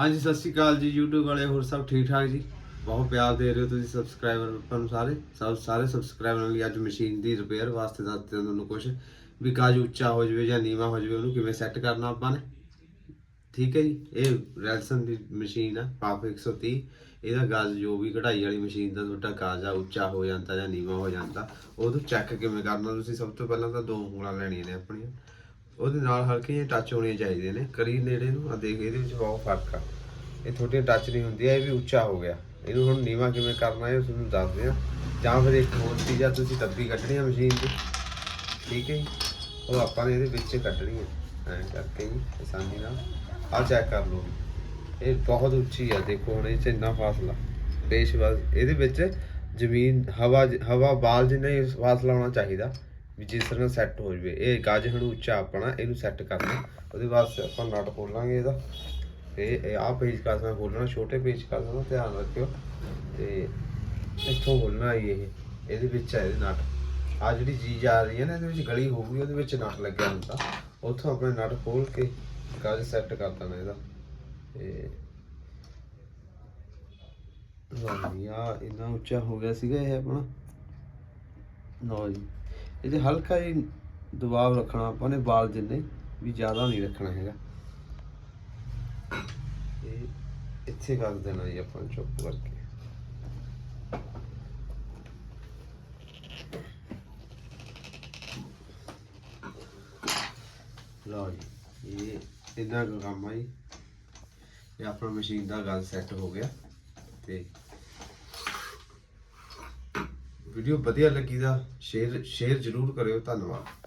ਹਾਂਜੀ, ਸਤਿ ਸ਼੍ਰੀ ਅਕਾਲ ਜੀ, YouTube ਵਾਲੇ, ਹੋਰ ਸਭ ਠੀਕ ਠਾਕ ਜੀ? ਬਹੁਤ ਪਿਆਰ ਦੇ ਰਹੇ ਹੋ ਤੁਸੀਂ ਸਬਸਕ੍ਰਾਈਬਰ ਨੂੰ ਸਾਰੇ? ਸਭ, ਸਾਰੇ ਸਬਸਕ੍ਰਾਈਬਰਾਂ ਲਈ ਅੱਜ ਮਸ਼ੀਨ ਦੀ ਰਿਪੇਅਰ ਵਾਸਤੇ ਦੱਸਦੇ ਹਾਂ ਤੁਹਾਨੂੰ ਕੁਝ ਵੀ ਕਾਜ ਉੱਚਾ ਹੋ ਜਾਵੇ ਜਾਂ ਨੀਵਾ ਹੋ ਜਾਵੇ, ਉਹਨੂੰ ਕਿਵੇਂ ਸੈੱਟ ਕਰਨਾ ਆਪਾਂ ਨੇ? ਠੀਕ ਹੈ ਜੀ, ਇਹ ਰੈਲਸਨ ਦੀ ਮਸ਼ੀਨ ਆ ਪਾਪ 130 ਇਹਦਾ ਗਾਜ ਜੋ ਵੀ ਕਢਾਈ ਵਾਲੀ ਮਸ਼ੀਨ ਦਾ ਤੁਹਾਡਾ ਗਾਜ ਆ, ਉੱਚਾ ਹੋ ਜਾਂਦਾ ਜਾਂ ਨੀਵਾ ਹੋ ਜਾਂਦਾ ਉਹ ਤੋਂ ਚੈੱਕ ਕਿਵੇਂ ਕਰਨਾ ਤੁਸੀਂ? ਸਭ ਤੋਂ ਪਹਿਲਾਂ ਤਾਂ ਦੋ ਉਂਗਲਾਂ ਲੈਣੀਆਂ ਨੇ ਆਪਣੀਆਂ। ਉਹਦੇ ਨਾਲ ਹਲਕੇ ਜਿਹੇ ਟੱਚ ਹੋਣੇ ਚਾਹੀਦੇ ਨੇ, ਕਰੀ ਨੇੜੇ ਨੂੰ ਆ ਦੇਖ, ਇਹਦੇ ਵਿੱਚ ਬਹੁਤ ਫ਼ਰਕ ਆ। ਇਹ ਥੋੜੀ ਟੱਚ ਨਹੀਂ ਹੁੰਦੀ ਆ ਇਹ ਵੀ ਉੱਚਾ ਹੋ ਗਿਆ। ਇਹਨੂੰ ਹੁਣ ਨੀਵਾ ਕਿਵੇਂ ਕਰਨਾ ਹੈ ਤੁਹਾਨੂੰ ਦੱਸਦੇ ਆ। ਜਾਂ ਫਿਰ ਇੱਕ ਹੋਰ ਚੀਜ਼ ਆ, ਤੁਸੀਂ ਡੱਬੀ ਕੱਢਣੀ ਆ ਮਸ਼ੀਨ ਦੀ ਠੀਕ ਹੈ ਜੀ? ਉਹ ਆਪਾਂ ਨੇ ਇਹਦੇ ਵਿੱਚ ਕੱਢਣੀ ਹੈ ਐਂ ਕਰਕੇ ਜੀ, ਆਸਾਨੀ ਨਾਲ। ਆ ਚੈੱਕ ਕਰ ਲਓ ਇਹ ਬਹੁਤ ਉੱਚੀ ਆ, ਦੇਖੋ ਹੁਣ ਇਹ ਚ ਇੰਨਾ ਫਾਸਲਾ। ਬੇਸ਼ਵਾਸ ਇਹਦੇ ਵਿੱਚ ਜ਼ਮੀਨ, ਹਵਾ ਹਵਾ ਬਾਲ ਜਿੰਨਾ ਹੀ ਫਾਸਲਾ ਹੋਣਾ ਚਾਹੀਦਾ। ਵੀ ਜਿਸ ਤਰ੍ਹਾਂ ਸੈੱਟ ਹੋ ਜਵੇ। ਇਹ ਗੱਜ ਹੁਣ ਉੱਚਾ ਆਪਣਾ, ਇਹਨੂੰ ਸੈੱਟ ਕਰਨਾ। ਉਹਦੇ ਵਾਸਤੇ ਆਪਾਂ ਨਟ ਖੋਲਾਂਗੇ ਇਹਦਾ। ਤੇ ਆਹ ਪੇਜ ਕਾਸਾ ਖੋਲਣਾ, ਛੋਟੇ ਪੇਜ ਕਾਸਾ ਦਾ ਧਿਆਨ ਰੱਖਿਓ। ਤੇ ਇੱਥੋਂ ਖੋਲਣਾ ਹੀ ਇਹ। ਇਹਦੇ ਵਿੱਚ ਹੈ ਇਹਦੇ ਨਟ। ਆ ਜਿਹੜੀ ਚੀਜ਼ ਆ ਰਹੀ ਹੈ ਨਾ, ਇਹਦੇ ਵਿੱਚ ਗਲੀ ਹੋਊਗੀ, ਉਹਦੇ ਵਿੱਚ ਨਟ ਲੱਗਿਆ ਹੁੰਦਾ। ਉੱਥੋਂ ਆਪਣੇ ਨਟ ਖੋਲ ਕੇ ਗੱਜ ਸੈੱਟ ਕਰ ਦੇਣਾ ਇਹਦਾ। ਤੇ ਲਓ ਜੀ ਆ ਇੰਨਾ ਉੱਚਾ ਹੋ ਗਿਆ ਸੀਗਾ ਇਹ ਆਪਣਾ। ਲਓ ਜੀ। ਇਹਦੇ ਹਲਕਾ ਹੀ ਦਬਾਅ ਰੱਖਣਾ ਆਪਾਂ ਨੇ ਬਾਲ ਜਿੰਨੇ ਵੀ ਜ਼ਿਆਦਾ ਨਹੀਂ ਰੱਖਣਾ ਹੈਗਾ। ਇਹ ਇੱਥੇ ਕਰ ਦੇਣਾ ਜੀ ਆਪਾਂ ਚੁੱਪ ਕਰਕੇ। ਲਓ ਜੀ, ਇਹ ਇੰਨਾ ਕੰਮ ਆ ਜੀ। ਇਹ ਆਪਣਾ ਮਸ਼ੀਨ ਦਾ ਗੱਲ ਸੈੱਟ ਹੋ ਗਿਆ ਤੇ ਵੀਡੀਓ ਵਧੀਆ ਲੱਗੀ ਦਾ ਸ਼ੇਅਰ ਸ਼ੇਅਰ ਜ਼ਰੂਰ ਕਰਿਓ ਧੰਨਵਾਦ।